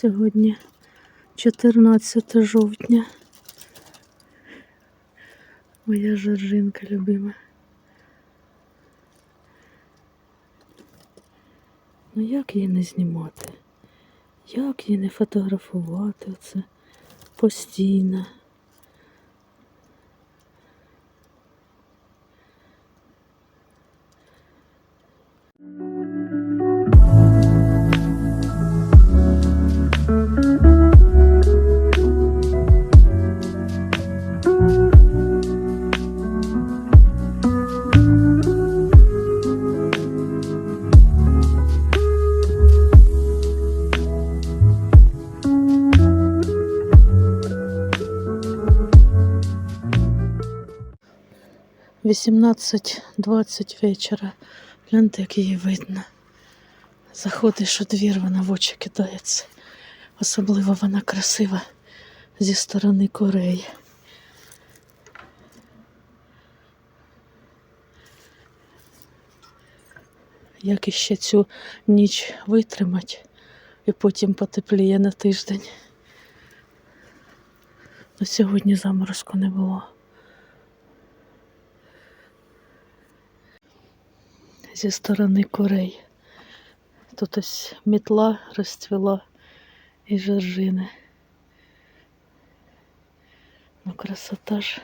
Сьогодні 14 жовтня. Моя жаржинка любима. Ну як її не знімати? Як її не фотографувати оце постійно? Вісімнадцять двадцять вечора. Гляньте, як її видно. Заходиш у двір, вона в очі кидається. Особливо вона красива зі сторони Кореї. Як іще цю ніч витримать і потім потепліє на тиждень. Ну, сьогодні заморозку не було. Зі сторони курей. Тут ось мітла розцвіла і жоржини. Ну, красота ж.